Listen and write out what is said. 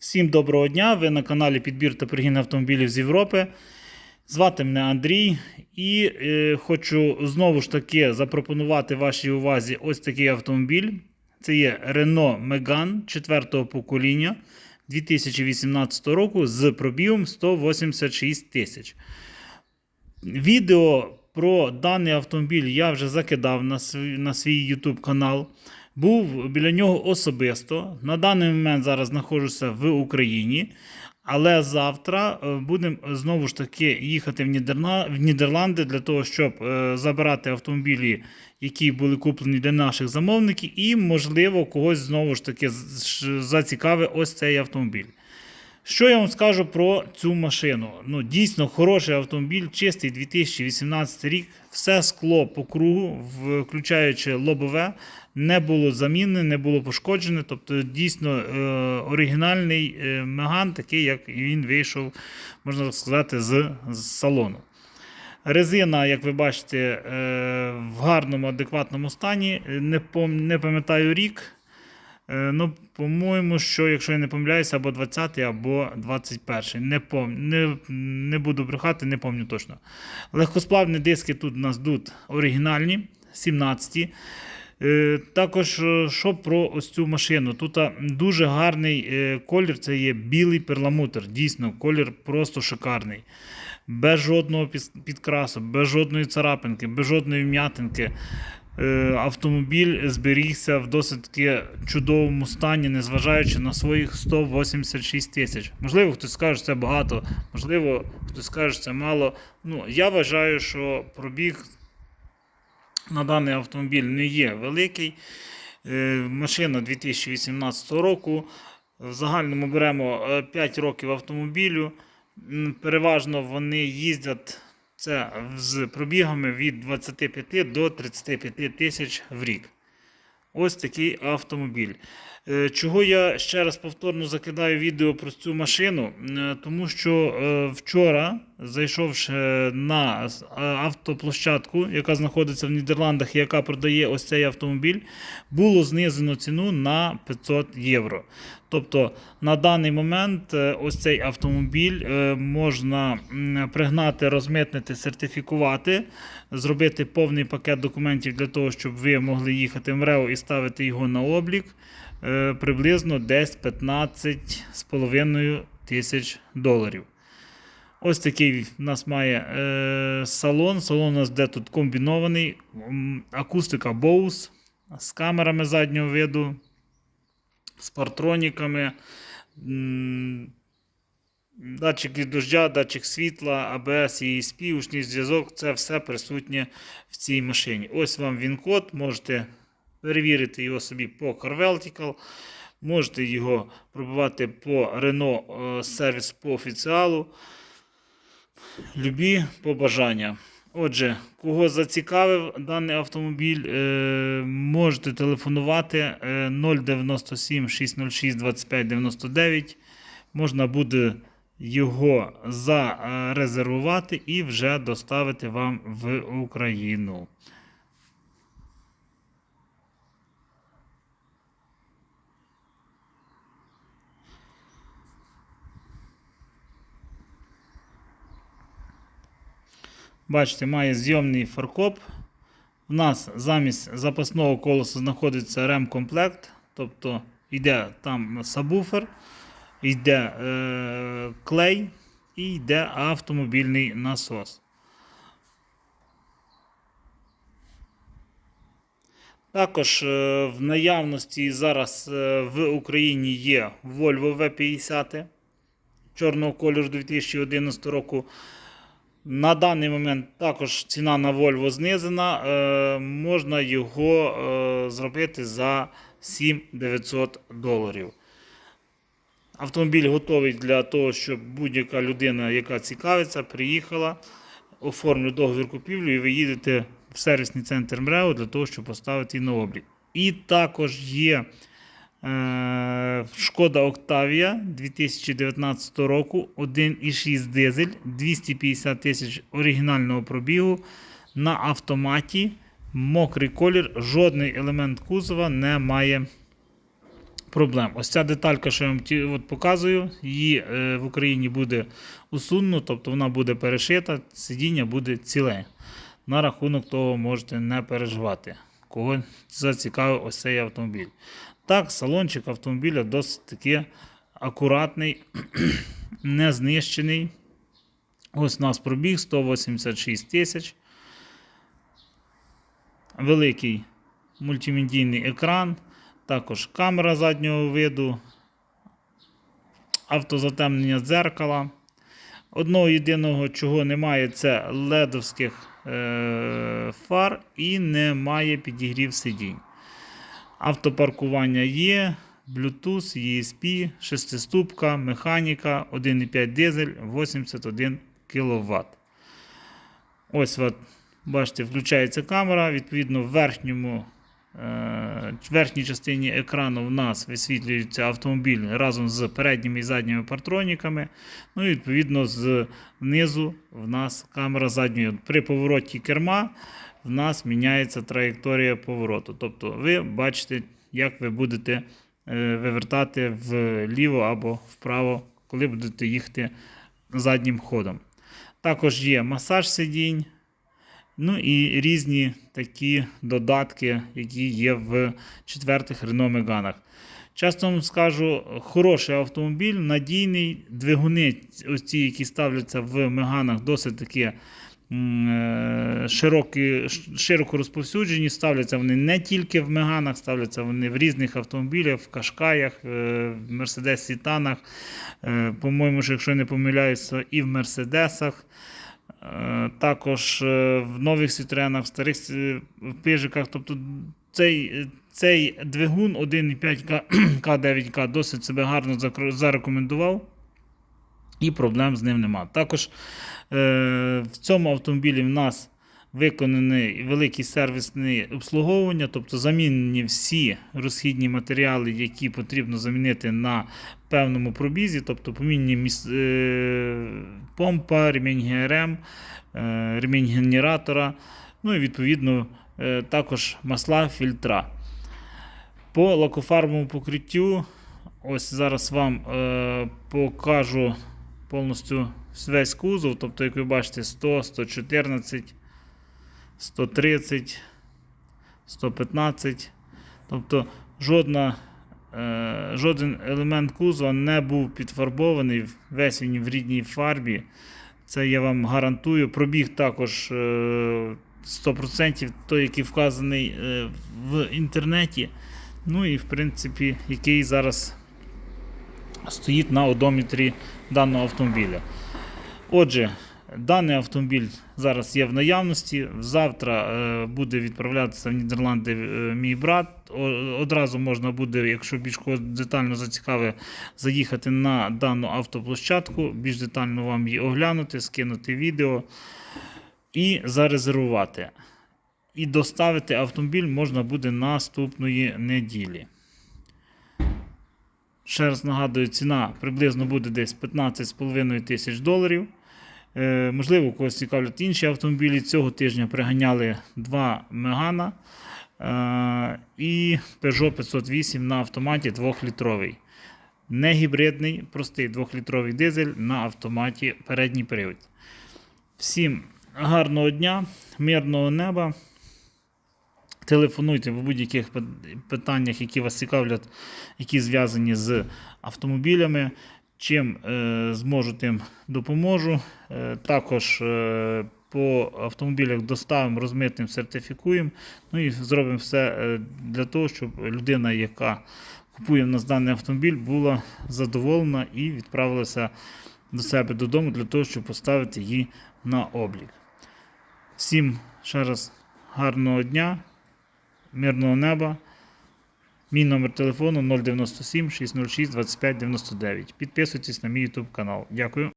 Всім доброго дня! Ви на каналі Підбір та пригін автомобілів з Європи. Звати мене Андрій, і е, хочу знову ж таки запропонувати вашій увазі ось такий автомобіль. Це є Renault Megane 4 покоління 2018 року з пробігом 186 тисяч. Відео про даний автомобіль я вже закидав на свій, на свій YouTube канал. Був біля нього особисто. На даний момент зараз знаходжуся в Україні. Але завтра е, будемо знову ж таки їхати в, Нідерланди для того, щоб е, забирати автомобілі, які були куплені для наших замовників, і, можливо, когось знову ж таки зацікавить ось цей автомобіль. Що я вам скажу про цю машину? Ну, дійсно хороший автомобіль, чистий 2018 рік. Все скло по кругу, включаючи лобове, не було замінне, не було пошкоджене. Тобто, дійсно е, оригінальний е, меган, такий, як він вийшов, можна сказати, з, з салону. Резина, як ви бачите, е, в гарному, адекватному стані. Не, не пам'ятаю рік. Е, Ну, по-моєму, що, якщо я не помиляюся, або 20-й, або 21 Не, пом... не, не буду брехати, не пам'ятаю точно. Легкосплавні диски тут у нас йдуть оригінальні, 17. Е, Також, е, що про ось цю машину? Тут дуже гарний колір, це є білий перламутр. Дійсно, колір просто шикарний. Без жодного підкрасу, без жодної царапинки, без жодної вм'ятинки. Е, Автомобіль зберігся в досить чудовому стані, незважаючи на своїх 186 тисяч. Можливо, хтось скаже, що це багато, можливо, хтось скаже, що це мало. Ну, я вважаю, що пробіг на даний автомобіль не є великий. Е, Машина 2018 року. В загальному беремо е, 5 років автомобілю. Переважно вони їздять це з пробігами від 25 до 35 тисяч в рік. Ось такий автомобіль. Е, Чого я ще раз повторно закидаю відео про цю машину? Е, Тому що е, вчора, зайшовши на автоплощадку, яка знаходиться в Нідерландах і яка продає ось цей автомобіль, було знизено ціну на 500 євро. Тобто на даний момент ось цей автомобіль можна пригнати, розмитнити, сертифікувати, зробити повний пакет документів для того, щоб ви могли їхати в МРЕО і ставити його на облік. Е, Приблизно десь 15,5 тисяч доларів. Ось такий в нас має е, салон. Салон у нас де тут комбінований, акустика Bose з камерами заднього виду, з партроніками, датчик від дождя, датчик світла, ABS, ESP, учний зв'язок це все присутнє в цій машині. Ось вам він-код, можете перевірити його собі по CarVertical. Можете його пробувати по Renault е, сервіс по офіціалу. Любі побажання. Отже, кого зацікавив даний автомобіль, е, можете телефонувати е, 097 606 25 99. Можна буде його зарезервувати і вже доставити вам в Україну. Бачите, має зйомний фаркоп. У нас замість запасного колеса знаходиться ремкомплект, тобто йде там сабвуфер, йде е, клей і йде автомобільний насос. Також е, в наявності зараз е, в Україні є Volvo V50 чорного кольору 2011 року. На даний момент також ціна на Volvo знизена. Е, можна його е, зробити за 7900 доларів. Автомобіль готовий для того, щоб будь-яка людина, яка цікавиться, приїхала, оформлює договір купівлі і ви їдете в сервісний центр МРЕО для того, щоб поставити на облік. І також є Шкода Октавія 2019 року 1,6 дизель, 250 тисяч оригінального пробігу на автоматі. Мокрий колір, жодний елемент кузова не має проблем. Ось ця деталька, що я вам показую, її е, в Україні буде усунено, тобто вона буде перешита, сидіння буде ціле. На рахунок того можете не переживати, кого зацікавив ось цей автомобіль. Так, салончик автомобіля досить таки акуратний, не знищений. Ось у нас пробіг 186 тисяч. Великий мультимедійний екран, також камера заднього виду, автозатемнення дзеркала. Одного єдиного, чого немає, це ледовських е- фар і немає підігрів сидінь. Автопаркування є, Bluetooth, ESP, шестиступка, механіка, 1,5 дизель, 81 кВт. Ось от, бачите, включається камера. Відповідно, в верхньому, е, верхній частині екрану в нас висвітлюється автомобіль разом з передніми і задніми партроніками. Ну і відповідно знизу в нас камера задньої. При повороті керма в нас міняється траєкторія повороту. Тобто ви бачите, як ви будете е, вивертати вліво або вправо, коли будете їхати заднім ходом. Також є масаж сидінь, ну і різні такі додатки, які є в четвертих Renault Megane. Часто вам скажу, хороший автомобіль, надійний. Двигуни, ось ці, які ставляться в Меганах, досить таки широкі, широко розповсюджені. Ставляться вони не тільки в Меганах, ставляться вони в різних автомобілях, в Кашкаях, е, в Мерседес Сітанах. Е, По-моєму, якщо не помиляюся, і в Мерседесах. Е, Також е, в нових Citroenах, в старих пижиках. Тобто цей, е, цей двигун 1,5 К9К досить себе гарно зарекомендував. І проблем з ним нема. Також е, в цьому автомобілі в нас виконаний великий сервісне обслуговування, тобто замінені всі розхідні матеріали, які потрібно замінити на певному пробізі, тобто помінні міс... е, помпа, ремінь ГРМ, е, ремінь генератора, ну і відповідно е, також масла, фільтра. По лакофарбовому покриттю, ось зараз вам е, покажу повністю весь кузов, тобто, як ви бачите, 100, 114, 130, 115. Тобто жодна, е, жоден елемент кузова не був підфарбований, весь він в рідній фарбі. Це я вам гарантую. Пробіг також е, 100% той, який вказаний е, в інтернеті. Ну і в принципі, який зараз стоїть на одометрі даного автомобіля. Отже, даний автомобіль зараз є в наявності. Завтра е, буде відправлятися в Нідерланди е, мій брат. Одразу можна буде, якщо більш детально зацікаве, заїхати на дану автоплощадку, більш детально вам її оглянути, скинути відео і зарезервувати. І доставити автомобіль можна буде наступної неділі. Ще раз нагадую, ціна приблизно буде десь 15,5 тисяч доларів. Е, можливо, когось цікавлять інші автомобілі. Цього тижня приганяли два Мегана е, і Peugeot 508 на автоматі 2-літровий. Не гібридний, простий 2-літровий дизель на автоматі передній привід. Всім гарного дня, мирного неба. Телефонуйте в будь-яких питаннях, які вас цікавлять, які зв'язані з автомобілями. Чим е, зможу, тим допоможу. Е, також е, по автомобілях доставимо, розмитнемо, сертифікуємо. Ну і зробимо все для того, щоб людина, яка купує в нас даний автомобіль, була задоволена і відправилася до себе додому для того, щоб поставити її на облік. Всім ще раз гарного дня, мирного неба. Мій номер телефону 097 606 25 99. Підписуйтесь на мій YouTube канал. Дякую.